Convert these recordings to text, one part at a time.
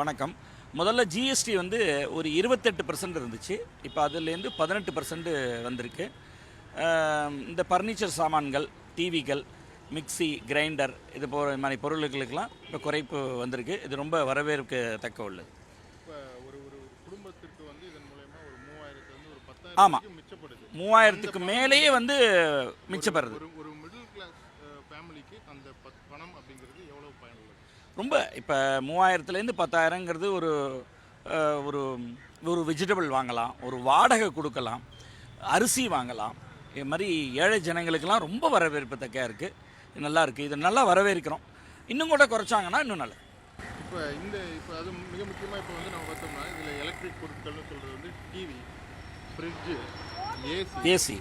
வணக்கம். முதல்ல ஜிஎஸ்டி வந்து ஒரு இருபத்தெட்டு பர்சன்ட் இருந்துச்சு. இப்போ அதுலேருந்து பதினெட்டு பர்சன்ட் வந்திருக்கு. இந்த ஃபர்னிச்சர் சாமான்கள் டிவிகள் மிக்ஸி கிரைண்டர் இது போகிற மாதிரி பொருட்களுக்கெல்லாம் இப்போ குறைப்பு வந்திருக்கு. இது ரொம்ப வரவேற்கத்தக்க உள்ளது. இப்போ ஒரு ஒரு குடும்பத்திற்கு வந்து இதன் மூலயமா ஒரு மூவாயிரத்துலேருந்து ஒரு ஆமா. பத்தாயிரம் மிச்சப்படுது. மூவாயிரத்துக்கு மேலேயே வந்து மிச்சப்படுறது ரொம்ப இப்போ மூவாயிரத்துலேருந்து பத்தாயிரங்கிறது ஒரு ஒரு ஒரு வெஜிடபிள் வாங்கலாம் ஒரு வாடகை கொடுக்கலாம் அரிசி வாங்கலாம். இது மாதிரி ஏழை ஜனங்களுக்கெல்லாம் ரொம்ப வரவேற்பத்தக்க இருக்குது நல்லா இருக்குது இது நல்லா வரவேற்கிறோம். இன்னும் கூட குறைச்சாங்கன்னா இன்னும் நல்லது. இப்போ இந்த இப்போ அது மிக முக்கியமாக இப்போ வந்து நம்ம பார்த்தோம்னா இதில் எலக்ட்ரிக் பொருட்கள்னு சொல்கிறது வந்து டிவி ஃப்ரிட்ஜு ஏசி ஏசி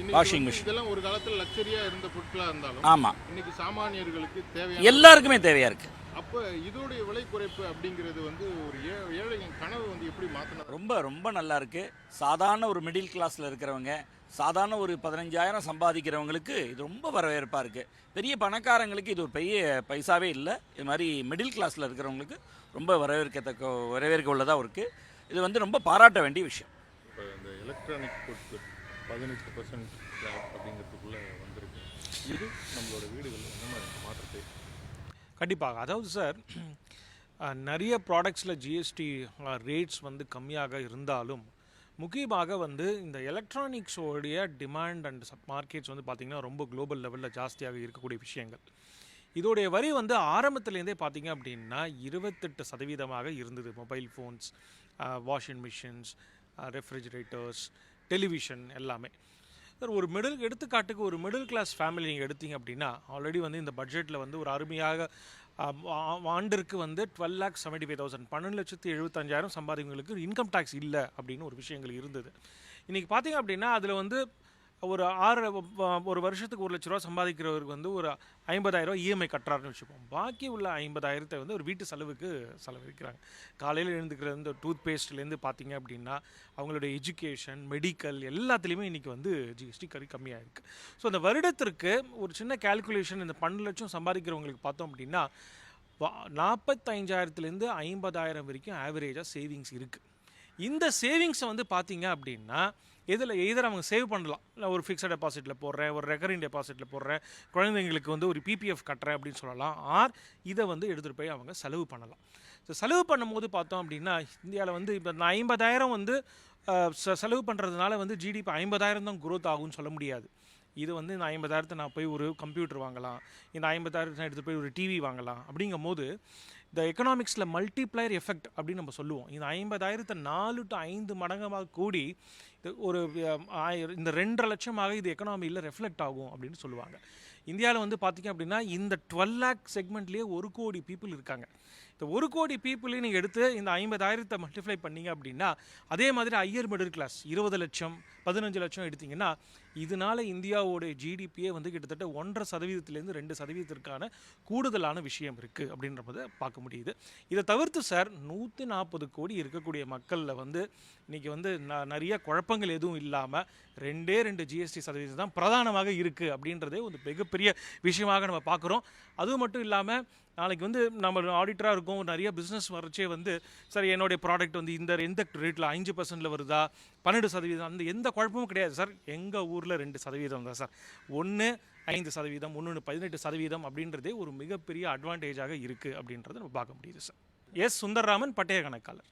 இன்னைக்கு machine. இதெல்லாம் ஒரு காலத்தில் லக்ஸரியாக இருந்த பொருட்களாக இருந்தாலும் ஆமாம் இன்னைக்கு சாமானியர்களுக்கு தேவையான எல்லாருக்குமே தேவையாக இருக்குது அப்போ இதோடைய விலை குறைப்பு அப்படிங்கிறது வந்து ஒரு ஏழையின் கனவு வந்து எப்படி மாற்றினது ரொம்ப ரொம்ப நல்லா இருக்குது சாதாரண ஒரு மிடில் கிளாஸில் இருக்கிறவங்க சாதாரண ஒரு பதினஞ்சாயிரம் சம்பாதிக்கிறவங்களுக்கு இது ரொம்ப வரவேற்பாக இருக்குது பெரிய பணக்காரங்களுக்கு இது ஒரு பெரிய பைசாவே இல்லை. இது மாதிரி மிடில் கிளாஸில் இருக்கிறவங்களுக்கு ரொம்ப வரவேற்கத்தக்க வரவேற்க உள்ளதாக இருக்குது இது வந்து ரொம்ப பாராட்ட வேண்டிய விஷயம். எலக்ட்ரானிக் பொருட்கள் பதினெட்டு பர்சன்ட் அப்படிங்கிறதுக்குள்ளே வந்திருக்கு. இது நம்மளோட வீடுகளில் என்ன மாதிரி மாற்றத்தை. கண்டிப்பாக. அதாவது சார் நிறைய ப்ராடக்ட்ஸில் ஜிஎஸ்டி ரேட்ஸ் வந்து கம்மியாக இருந்தாலும் முக்கியமாக வந்து இந்த எலக்ட்ரானிக்ஸோடைய டிமாண்ட் அண்ட் சப் மார்க்கெட்ஸ் வந்து பார்த்திங்கன்னா ரொம்ப குளோபல் லெவலில் ஜாஸ்தியாக இருக்கக்கூடிய விஷயங்கள். இதோடைய வரி வந்து ஆரம்பத்துலேருந்தே பார்த்தீங்க அப்படின்னா இருபத்தெட்டு சதவீதமாக இருந்தது. Mobile phones washing machines refrigerators television எல்லாமே. சார் ஒரு மிடில் எடுத்துக்காட்டுக்கு ஒரு மிடில் கிளாஸ் ஃபேமிலி நீங்கள் எடுத்தீங்க அப்படின்னா ஆல்ரெடி வந்து இந்த பட்ஜெட்டில் வந்து ஒரு அருமையாக ஆண்டிற்கு வந்து twelve lakhs seventy five thousand பன்னெண்டு லட்சத்து எழுபத்தஞ்சாயிரம் சம்பாதிக்கிறவங்களுக்கு இன்கம் டேக்ஸ் இல்லை அப்படின்னு ஒரு விஷயங்கள் இருந்தது. இன்றைக்கி பார்த்தீங்க அப்படின்னா அதில் வந்து ஒரு ஆறு ஒரு வருஷத்துக்கு ஒரு லட்ச ரூபா சம்பாதிக்கிறவருக்கு வந்து ஒரு ஐம்பதாயிரம் இஎம்ஐ கட்டுறாருன்னு வச்சுப்போம். பாக்கி உள்ள ஐம்பதாயிரத்தை வந்து ஒரு வீட்டு செலவுக்கு செலவழிக்கிறாங்க. காலையில் எழுந்துக்கிற இந்த டூத் பேஸ்ட்லேருந்து பார்த்தீங்க அப்படின்னா அவங்களுடைய எஜுகேஷன் மெடிக்கல் எல்லாத்துலேயுமே இன்றைக்கி வந்து ஜிஎஸ்டி கறி கம்மியாக இருக்குது ஸோ அந்த வருடத்திற்கு ஒரு சின்ன கால்குலேஷன் இந்த பன்னெண்டு லட்சம் சம்பாதிக்கிறவங்களுக்கு பார்த்தோம் அப்படின்னா நாற்பத்தைஞ்சாயிரத்துலேருந்து ஐம்பதாயிரம் வரைக்கும் ஆவரேஜாக சேவிங்ஸ் இருக்குது இந்த சேவிங்ஸை வந்து பார்த்தீங்க அப்படின்னா இதில் எதில் அவங்க சேவ் பண்ணலாம். இல்லை ஒரு ஃபிக்ஸட் டெபாசிட்டில் போடுறேன் ஒரு ரெக்கரிங் டெபாசிட்டில் போடுறேன் குழந்தைங்களுக்கு வந்து ஒரு பிபிஎஃப் கட்டுறேன் அப்படின்னு சொல்லலாம். ஆர் இதை வந்து எடுத்துகிட்டு போய் அவங்க செலவு பண்ணலாம். ஸோ செலவு பண்ணும்போது பார்த்தோம் அப்படின்னா இந்தியாவில் வந்து இப்போ நான் ஐம்பதாயிரம் வந்து செலவு பண்ணுறதுனால வந்து ஜிடிபி ஐம்பதாயிரம் தான் குரோத் ஆகும்னு சொல்ல முடியாது. இது வந்து இந்த ஐம்பதாயிரத்தை நான் போய் ஒரு கம்ப்யூட்டர் வாங்கலாம் இந்த ஐம்பதாயிரத்தை நான் எடுத்து போய் ஒரு டிவி வாங்கலாம். அப்படிங்கும் போது இந்த எக்கனாமிக்ஸில் மல்டிப்ளையர் எஃபெக்ட் அப்படின்னு நம்ம சொல்லுவோம். இந்த ஐம்பதாயிரத்தை நாலு டு ஐந்து மடங்கமாக கூடி இது ஒரு ஆயிரம் இந்த ரெண்டரை லட்சமாக இது எக்கனாமியில் ரெஃப்ளெக்ட் ஆகும் அப்படின்னு சொல்லுவாங்க. இந்தியாவில் வந்து பார்த்திங்க அப்படின்னா இந்த டுவெல் லேக் செக்மெண்ட்லேயே ஒரு கோடி பீப்புள் இருக்காங்க. இந்த ஒரு கோடி பீப்புளையும் நீங்கள் எடுத்து இந்த ஐம்பதாயிரத்தை மல்டிப்ளை பண்ணீங்க அப்படின்னா அதே மாதிரி ஐயர் மிடில் கிளாஸ் இருபது லட்சம் பதினஞ்சு லட்சம் எடுத்தீங்கன்னா இதனால இந்தியாவோடைய ஜிடிபியே வந்து கிட்டத்தட்ட ஒன்றரை சதவீதத்துலேருந்து ரெண்டு சதவீதத்திற்கான கூடுதலான விஷயம் இருக்குது அப்படின்றத பார்க்க முடியுது. இதை தவிர்த்து சார் நூற்றி நாற்பது கோடி இருக்கக்கூடிய மக்களில் வந்து இன்றைக்கி வந்து ந- நிறைய குழப்பங்கள் எதுவும் இல்லாமல் ரெண்டே ரெண்டு ஜிஎஸ்டி சதவீதம் தான் பிரதானமாக இருக்குது அப்படின்றதே ஒரு மிகப்பெரிய விஷயமாக நம்ம பார்க்குறோம். அதுவும் மட்டும் இல்லாமல் நாளைக்கு வந்து நம்ம ஆடிட்டராக இருக்கோம் நிறைய பிஸ்னஸ் வரச்சே வந்து சார் என்னுடைய ப்ராடக்ட் வந்து இந்த எந்த ரேட்டில் அஞ்சு பர்சன்டில் வருதா? பன்னெண்டு சதவீதம் அந்த எந்த குழப்பமும் கிடையாது சார். எங்கள் ஊரில் ரெண்டு சதவீதம் தான் சார். ஒன்று ஐந்து சதவீதம் ஒன்று பதினெட்டு சதவீதம் அப்படின்றதே ஒரு மிகப்பெரிய அட்வான்டேஜாக இருக்குது அப்படின்றத நம்ம பார்க்க முடியுது சார் எஸ். சுந்தர்ராமன் பட்டய கணக்காளர்